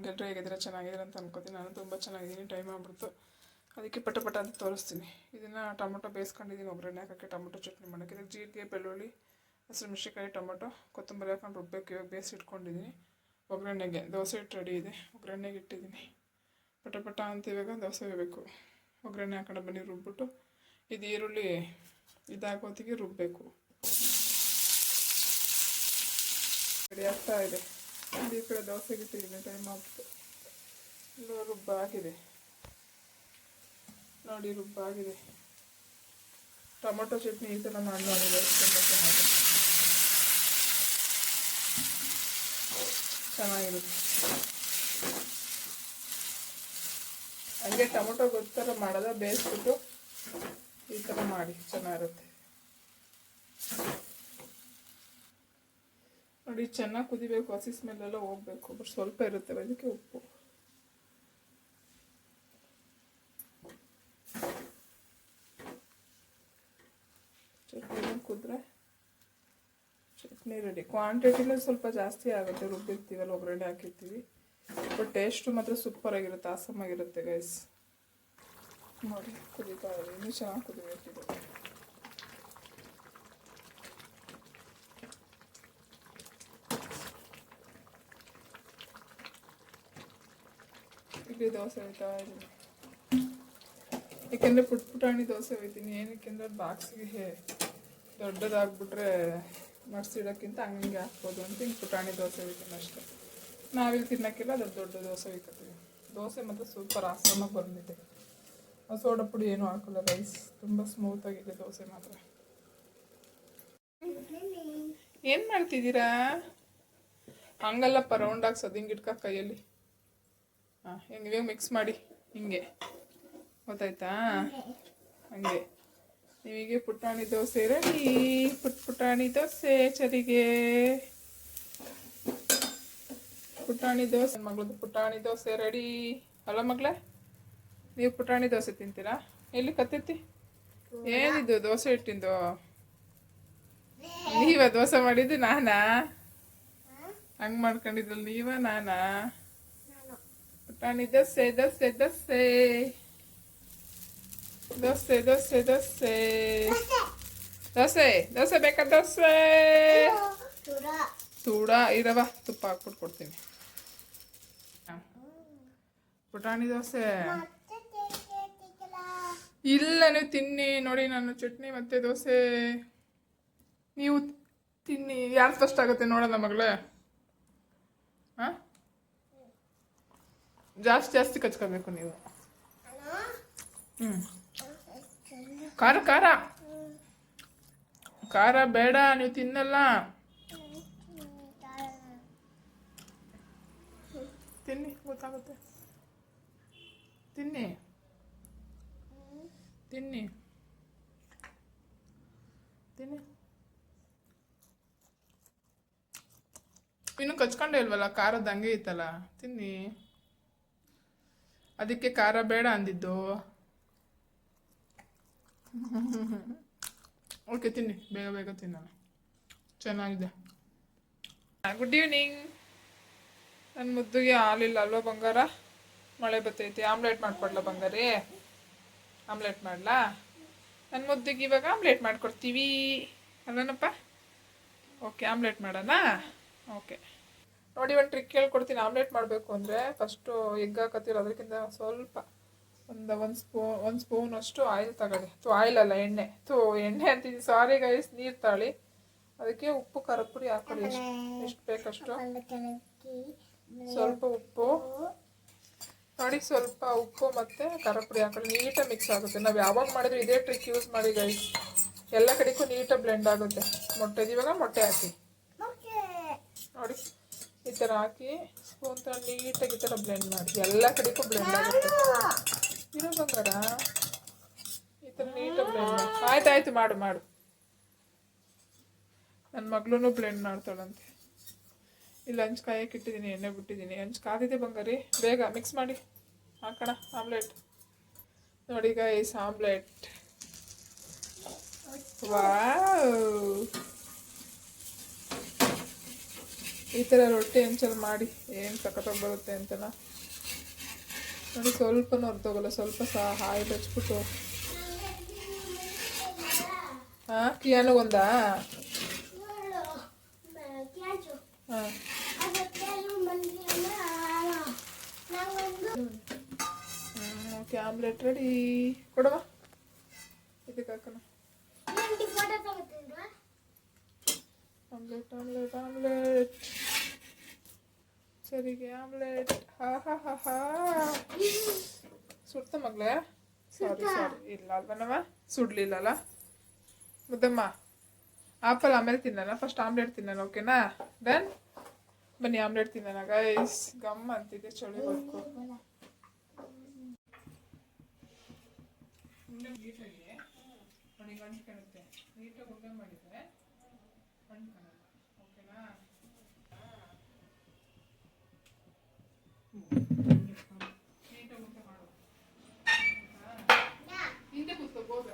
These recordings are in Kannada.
ನಿಮ್ಗೆಲ್ಲರೂ ಹೇಗಿದ್ದೀರಾ ಚೆನ್ನಾಗಿದ್ದೀರಾ ಅಂತ ಅನ್ಕೋತೀನಿ. ನಾನು ತುಂಬ ಚೆನ್ನಾಗಿದ್ದೀನಿ ಟೈಮ್ ಆಗ್ಬಿಡ್ತು. ಅದಕ್ಕೆ ಪಟ ಪಟ ಅಂತ ತೋರಿಸ್ತೀನಿ. ಇದನ್ನು ಟೊಮೊಟೊ ಬೇಯಿಸ್ಕೊಂಡಿದ್ದೀನಿ ಒಗ್ಗರಣೆ ಹಾಕೋಕ್ಕೆ. ಟೊಮೊಟೊ ಚಟ್ನಿ ಮಾಡೋಕ್ಕೆ. ಇದಕ್ಕೆ ಜೀರಿಗೆ, ಬೆಳ್ಳುಳ್ಳಿ, ಹಸಿರು ಮೆಣಸಿಕಾಯಿ ಟೊಮೊಟೊ, ಕೊತ್ತಂಬರಿ ಹಾಕೊಂಡು ರುಬ್ಬಕ್ಕೆ ಇವಾಗ ಬೇಯಿಸಿ ಇಟ್ಕೊಂಡಿದ್ದೀನಿ ಒಗ್ಗರಣೆಗೆ ದೋಸೆ ಇಟ್ಟು ರೆಡಿ ಇದೆ. ಒಗ್ಗರಣೆಗೆ ಇಟ್ಟಿದ್ದೀನಿ. ಪಟ ಪಟ ಅಂತ ಇವಾಗ ದೋಸೆ ಬೇಯಬೇಕು ಒಗ್ಗರಣೆ ಹಾಕೊಂಡು ಬನ್ನಿ ರುಬ್ಬಿಟ್ಟು. ಇದು ಈರುಳ್ಳಿ ಇದಾಗೋತಿಗೆ ರುಬ್ಬಬೇಕು ರೆಡಿ ಆಗ್ತಾ ಇದೆ. ಇದು ಈ ಕಡೆ ದೋಸೆಗೆ ಇಟ್ಟಿದ್ದೀನಿ ಟೈಮ್ ಆಗ್ಬಿಟ್ಟು ಇದು ರುಬ್ಬಾಗಿದೆ ನೋಡಿ ರುಬ್ಬಾಗಿದೆ ಟೊಮೊಟೊ ಚಟ್ನಿ ಈ ಥರ ಮಾಡಿ ನೋಡಿದೆ ತುಂಬ ಚೆನ್ನಾಗಿ ಚೆನ್ನಾಗಿರುತ್ತೆ. ಹಂಗೆ ಟೊಮೊಟೊ ಗೊತ್ತರ ಮಾಡೋದ, ಬೇಯಿಸ್ಬಿಟ್ಟು ಈ ಥರ ಮಾಡಿ, ಚೆನ್ನಾಗಿರುತ್ತೆ. ನೋಡಿ, ಚೆನ್ನಾಗಿ ಕುದಿಬೇಕು, ಹಸಿ ಸ್ಮೆಲ್ಲೆಲ್ಲ ಹೋಗ್ಬೇಕು ಬಟ್ ಸ್ವಲ್ಪ ಇರುತ್ತೆ ಅದಕ್ಕೆ ಉಪ್ಪು. ಚಟ್ನಿ ಕುದ್ರೆ ಚಟ್ನಿ ರೆಡಿ ಕ್ವಾಂಟಿಟಿನೂ ಸ್ವಲ್ಪ ಜಾಸ್ತಿ ಆಗುತ್ತೆ, ರುಬ್ಬಿರ್ತೀವಲ್ಲ, ಒಗ್ಗರಣೆ ಹಾಕಿರ್ತೀವಿ. ಬಟ್ ಟೇಸ್ಟು ಮಾತ್ರ ಸೂಪರ್ ಆಗಿರುತ್ತೆ ಆಸಮ್ ಆಗಿರುತ್ತೆ ಗೈಸ್ ನೋಡಿ, ಕುದೀತಾ ಇದೆ ಇನ್ನೂ ಚೆನ್ನಾಗಿ ಕುದಿಬೇಕಿದೆ ಇಲ್ಲಿ ದೋಸೆ ಹೋಯ್ತಾ ಇದ್ದೀನಿ ಯಾಕೆಂದ್ರೆ ಪುಟ್ ಪುಟಾಣಿ ದೋಸೆ ಹೋಯ್ತೀನಿ. ಏನಕ್ಕೆಂದ್ರೆ ಬಾಕ್ಸಿಗೆ ದೊಡ್ಡದಾಗ್ಬಿಟ್ರೆ ಮಡ್ಸಿಡೋಕ್ಕಿಂತ ಹಂಗೆ ಹಾಕ್ಬೋದು ಅಂತ ಹಿಂಗೆ ಪುಟಾಣಿ ದೋಸೆ ಹೋಯ್ತೀನಿ ಅಷ್ಟೇ. ನಾವಿಲ್ಲಿ ತಿನ್ನೋಕ್ಕಿಲ್ಲ ಅದ್ರ ದೊಡ್ಡ ದೋಸೆ ಹೋಯ್ತೀವಿ ದೋಸೆ ಮತ್ತು ಸೂಪರ್ ಆಸಮಾಗಿ ಬಂದಿದೆ. ಸೋಡಾ ಪುಡಿ ಏನೂ ಹಾಕಲ್ಲ ರೈಸ್ ತುಂಬ ಸ್ಮೂತಾಗಿದೆ ದೋಸೆ ಮಾತ್ರ. ಏನು ಮಾಡ್ತಿದ್ದೀರಾ? ಹಂಗಲ್ಲಪ್ಪ ರೌಂಡಾಗಿ ಸದಿಂಗ್ ಇಟ್ಕ ಕೈಯಲ್ಲಿ. ಹಾಂ, ಹಿಂಗೆ ಮಿಕ್ಸ್ ಮಾಡಿ. ಹಿಂಗೆ. ಗೊತ್ತಾಯ್ತಾ? ಹಂಗೆ. ನಿಮಗೆ ಪುಟಾಣಿ ದೋಸೆ ರೆಡಿ. ಪುಟ್, ಪುಟಾಣಿ ದೋಸೆ ಚರಿಗೆ ಪುಟಾಣಿ ದೋಸೆ, ಮಗಳದ್ದು ಪುಟಾಣಿ ದೋಸೆ ರೆಡಿ. ಅಲ್ಲ ಮಗಳೇ, ನೀವು ಪುಟಾಣಿ ದೋಸೆ ತಿಂತೀರಾ? ಎಲ್ಲಿ ಕತ್ತೈತಿ? ಏನಿದು ದೋಸೆ ಇಟ್ಟಿಂದು ನೀವ ದೋಸೆ ಮಾಡಿದ್ದು ನಾನಾ? ಹಂಗೆ ಮಾಡ್ಕೊಂಡಿದ್ರಲ್ಲ ನೀವ, ನಾನಾ? Pani, desce, desce, desce. Dosa desce, desce. Dosa dosa ಬೇಕಾ desce. ಸೂಡ ಇರವ ತುಪ್ಪ ಹಾಕ್ಬಿಟ್ಟು ಕೊಡ್ತೀನಿ ಪುಟಾಣಿ ದೋಸೆ ಇಲ್ಲ ನೀವು ತಿನ್ನಿ ನೋಡಿ ನಾನು ಚಟ್ನಿ ಮತ್ತೆ ದೋಸೆ ನೀವು ತಿನ್ನಿ ಯಾರು ಫಸ್ಟ್ ಆಗುತ್ತೆ ನೋಡೋಣ ಮಗಳೇ ಹಾಂ ಜಾಸ್ತಿ ಜಾಸ್ತಿ ಕಚ್ಕೋಬೇಕು ನೀವು. ಹ್ಞೂ ಖಾರ ಖಾರ. ಖಾರ ಬೇಡ ನೀವು ತಿನ್ನಲ್ಲ. ತಿನ್ನಿ ಗೊತ್ತಾಗುತ್ತೆ. ತಿನ್ನಿ. ತಿನ್ನಿ. ತಿನ್ನಿ. ಇನ್ನು ಕಚ್ಕೊಂಡೇ ಇಲ್ವಲ್ಲ ಖಾರದ ಹಂಗೆ ಇತ್ತಲ್ಲ ತಿನ್ನಿ. ಅದಕ್ಕೆ ಖಾರ ಬೇಡ ಅಂದಿದ್ದು. ಓಕೆ ತಿನ್ನಿ. ಬೇಗ ಬೇಗ ತಿನ್ನೋಣ. ಚೆನ್ನಾಗಿದೆ. ಗುಡ್ ಈವ್ನಿಂಗ್ ನನ್ನ ಮುದ್ದುಗೆ ಹಾಲಿಲ್ಲ ಅಲ್ವಾ ಬಂಗಾರ? ಮಳೆ ಬರ್ತೈತಿ ಆಮ್ಲೆಟ್ ಮಾಡ್ಕೊಡ್ಲಾ ಬಂಗಾರಿ? ಆಮ್ಲೆಟ್ ಮಾಡ್ಲಾ? ನನ್ನ ಮುದ್ದಿಗೆ ಇವಾಗ ಆಮ್ಲೆಟ್ ಮಾಡ್ಕೊಡ್ತೀವಿ. ಅಲ್ಲನಪ್ಪ? ಓಕೆ ಆಮ್ಲೆಟ್ ಮಾಡೋಣ? ಓಕೆ ನೋಡಿ ಒಂದು ಟ್ರಿಕ್ ಹೇಳ್ಕೊಡ್ತೀನಿ. ಆಮ್ಲೆಟ್ ಮಾಡಬೇಕು ಅಂದರೆ ಫಸ್ಟು ಎಗ್ ಹಾಕತ್ತಿರೋ ಅದಕ್ಕಿಂತ ಸ್ವಲ್ಪ ಒಂದು ಒಂದು ಸ್ಪೂನ್ ಒಂದು ಸ್ಪೂನ್ ಅಷ್ಟು ಆಯಿಲ್ ತಗೊಳ್ಳಿ. ತು ಆಯಿಲ್ ಅಲ್ಲ, ಎಣ್ಣೆ. ತು ಎಣ್ಣೆ ಅಂತೀನಿ ಸಾರಿ ಗೈಸ್ ನೀರು ತಾಳಿ. ಅದಕ್ಕೆ ಉಪ್ಪು, ಖಾರದ ಪುಡಿ ಹಾಕೊಳ್ಳಿ. ಎಷ್ಟು ಎಷ್ಟು ಬೇಕಷ್ಟು? ಸ್ವಲ್ಪ ಉಪ್ಪು. ನೋಡಿ, ಸ್ವಲ್ಪ ಉಪ್ಪು ಮತ್ತು ಖಾರದ ಪುಡಿ ಹಾಕೊಳ್ಳಿ. ನೀಟಾಗಿ ಮಿಕ್ಸ್ ಆಗುತ್ತೆ. ನಾವು ಯಾವಾಗ ಮಾಡಿದ್ರು ಇದೇ ಟ್ರಿಕ್ ಯೂಸ್ ಮಾಡಿ ಗೈಸ್ ಎಲ್ಲ ಕಡೆಗೂ ನೀಟಾಗಿ ಬ್ಲೆಂಡ್ ಆಗುತ್ತೆ. ಮೊಟ್ಟೆ ಇವಾಗ ಮೊಟ್ಟೆ ಹಾಕಿ. ನೋಡಿ. ಥರ ಹಾಕಿ ಸ್ಪೂನ್ ಥರ ನೀಟಾಗಿ ಈ ಥರ ಬ್ಲೆಂಡ್ ಮಾಡಿ. ಎಲ್ಲ ಕಡೆಗೂ ಬ್ಲೆಂಡ್ ಆಗುತ್ತೆ. ಇರೋ ಬಂಗಾರ? ಈ ಥರ ನೀಟಾಗಿ ಬ್ಲೆಂಡ್ ಮಾಡಿ. ಆಯ್ತು ಆಯ್ತು, ಮಾಡು ಮಾಡು. ನನ್ನ ಮಗಳೂ ಬ್ಲೆಂಡ್ ಮಾಡ್ತಾಳಂತೆ. ಇಲ್ಲಿ ಹಂಚ್ ಕಾಯಕ್ಕೆ ಇಟ್ಟಿದ್ದೀನಿ, ಎಣ್ಣೆ ಬಿಟ್ಟಿದ್ದೀನಿ. ಹಂಚ್ ಕಾದಿದೆ ಬಂಗಾರಿ. ಬೇಗ ಮಿಕ್ಸ್ ಮಾಡಿ. ಹಾಕೋಣ ಆಮ್ಲೆಟ್ ನೋಡಿ ಗೈಸ್ ಆಮ್ಲೆಟ್ ವಾವ್ ಈ ಥರ ರೊಟ್ಟಿ ಹೆಂಚಲ್ಲಿ ಮಾಡಿ ಏನು ಸಖತ್ತಾಗಿ ಬರುತ್ತೆ ಅಂತನ. ನೋಡಿ ಸ್ವಲ್ಪನೂ ಹೊರ್ತೋಗಲ್ಲ ಸ್ವಲ್ಪ ಸಹ ಆಯಿಲ್ ಹಚ್ಬಿಟ್ಟು ಹಾಂ ಕಿಯಾನಗೊಂದಾ ಹಾಂ ಓಕೆ, ಆಮ್ಲೆಟ್ ರೆಡಿ. ಕೊಡವಾ? ಇದಕ್ಕೆ ಹಾಕೋಣ. ಆಮ್ಲೆಟ್ ಆಮ್ಲೆಟ್ ಆಮ್ಲೆಟ್ ಸರಿಗೆ ಆಮ್ಲೆಟ್ ಹಾ ಹಾ ಹಾ ಹಾ ಸುಡ್ತ ಮಗ್ಳೆ? ಸಾರಿ ಸಾರಿ ಇಲ್ಲ ಅಲ್ವನವ ಸುಡ್ಲಿಲ್ಲಲ್ಲ ಮುದ್ದಮ್ಮ ಆಪಲ್ ಆಮೇಲೆ ತಿನ್ನೋಣ. ಫಸ್ಟ್ ಆಮ್ಲೆಟ್ ತಿನ್ನೋಣ ಓಕೆನಾ ಡನ್ ಬನ್ನಿ ಆಮ್ಲೆಟ್ ತಿನ್ನೋಣ ಗೈಸ್ ಗಮ್ ಅಂತಿದೆ ಚಳಿ ಬರ್ಕು ಉಂಡೆ ನೀಟಾಗಿ ನೋಡಿ ಗಂಟು ಕಾಣುತ್ತೆ. ನೀಟಾಗಿ ಉಂಡೆ ಮಾಡಿದ್ರೆ ಗಂಟು ಕಾಣಲ್ಲ ಓಕೆನಾ ಹಿಂದೆ ಕೂತ್ಕೋ ಹೋಗ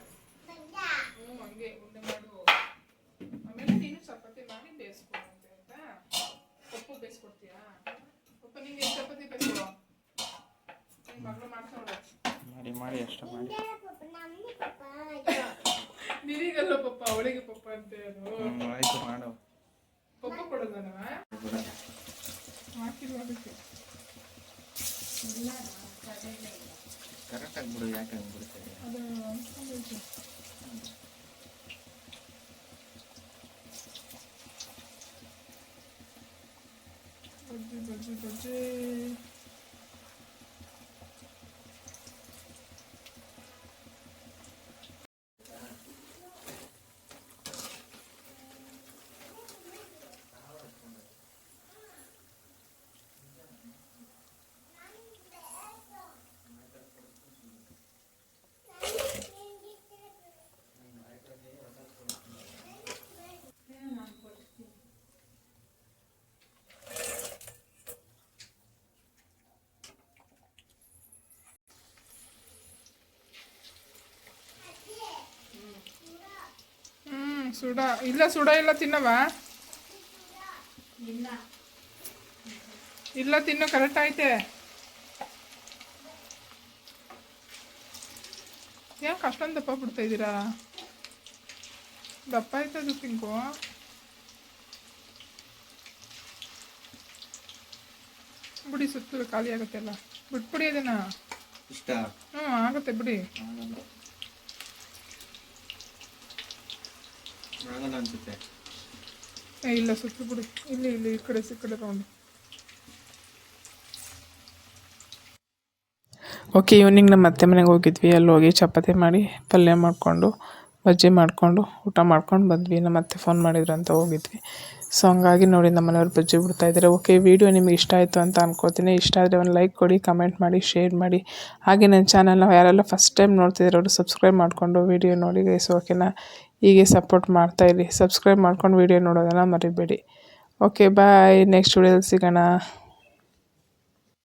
ಹ್ಞೂ ಹಂಗೆ ಉಂಡೆ ಮಾಡು. ಆಮೇಲೆ ನೀನು ಚಪಾತಿ ಮಾಡಿ ಬೇಯಿಸ್ಕೊಡುವಂತೆ ಆಯ್ತಾ ಪಪ್ಪು ಬೇಯಿಸ್ಕೊಡ್ತೀಯಾ ಪಪ್ಪ ನಿಂಗೆ ಬೇಕು ನಿನ್ನ ಮಗಳು ಮಾಡಿ ಮಾಡಿ ಮಾಡಿ. ಪಪ್ಪ ಅವಳಿಗೆ ಪಪ್ಪ ಅಂತ ಅದು ಹ್ಮ್, ಆಯ್ತು ಮಾಡು ಪಪ್ಪ ಕೊಡೋದನವ ಬಿಡು. ಹಾಕಿಲ್ವ ಅದಕ್ಕೆ ಕರೆಕ್ಟ್ ಆಗ್ಬಿಡು ಯಾಕೆ ಹಂಗೆ ಬಿಡ್ತೀರಿ ಅದು ಅನ್ಸ್ಕೊಂಡೈತೆ ಬಜ್ಜಿ ಬಜ್ಜಿ ಬಜ್ಜಿ ಸುಡ ಇಲ್ಲ ಸುಡ ಇಲ್ಲ ತಿನ್ನವ? ಇಲ್ಲ. ತಿನ್ನು ಕರೆಕ್ಟ್ ಐತೆ. ಯಾಕೆ ಅಷ್ಟೊಂದು ದಪ್ಪ ಬಿಡ್ತಾ ಇದ್ದೀರಾ? ದಪ್ಪ ಆಯ್ತದು ತಿಂಕು? ಬಿಡಿ ಸುತ್ತಲೂ ಖಾಲಿ ಆಗುತ್ತೆ ಎಲ್ಲ ಬಿಟ್ಬಿಡಿ ಅದನ್ನ. ಇಷ್ಟ? ಹ್ಞೂ ಆಗುತ್ತೆ ಬಿಡಿ. ಆಗಲ್ಲ ಅನ್ಸುತ್ತೆ ಇಲ್ಲ ಸುತ್ತ ಬಿಡಿ. ಇಲ್ಲಿ ಇಲ್ಲಿ ಈ ಕಡೆ ಈ ಕಡೆ ತಗೊಂಡು. ಓಕೆ ಈವ್ನಿಂಗ್ ನಮ್ಮ ಅತ್ತೆ ಮನೆಗೆ ಹೋಗಿದ್ವಿ. ಅಲ್ಲಿ ಹೋಗಿ ಚಪಾತಿ ಮಾಡಿ ಪಲ್ಯ ಮಾಡಿಕೊಂಡು ಬಜ್ಜಿ ಮಾಡಿಕೊಂಡು ಊಟ ಮಾಡ್ಕೊಂಡು ಬಂದ್ವಿ. ನಮ್ಮ ಅತ್ತೆ ಫೋನ್ ಮಾಡಿದ್ರು ಅಂತ ಹೋಗಿದ್ವಿ. ಸೊ ಹಂಗಾಗಿ ನೋಡಿ ನಮ್ಮ ಮನೆಯವ್ರು ಬಜ್ಜಿ ಬಿಡ್ತಾ ಇದ್ದಾರೆ. ಓಕೆ ವಿಡಿಯೋ ನಿಮಗೆ ಇಷ್ಟ ಆಯಿತು ಅಂತ ಅನ್ಕೋತೀನಿ. ಇಷ್ಟ ಆದರೆ ಒಂದು ಲೈಕ್ ಕೊಡಿ ಕಮೆಂಟ್ ಮಾಡಿ ಶೇರ್ ಮಾಡಿ. ಹಾಗೆ ನನ್ನ ಚಾನಲ್ನ ಯಾರೆಲ್ಲ ಫಸ್ಟ್ ಟೈಮ್ ನೋಡ್ತಿದ್ದಾರೆ ಅವರು ಸಬ್ಸ್ಕ್ರೈಬ್ ಮಾಡಿಕೊಂಡು ವಿಡಿಯೋ ನೋಡಿ ಗೈಸ್ ಓಕೆನಾ ಹೀಗೆ ಸಪೋರ್ಟ್ ಮಾಡ್ತಾ ಇರಿ. ಸಬ್ಸ್ಕ್ರೈಬ್ ಮಾಡ್ಕೊಂಡು ವೀಡಿಯೋ ನೋಡೋದನ್ನು ಮರಿಬೇಡಿ. ಓಕೆ ಬಾಯ್ ನೆಕ್ಸ್ಟ್ ವೀಡಿಯೋದಲ್ಲಿ ಸಿಗೋಣ.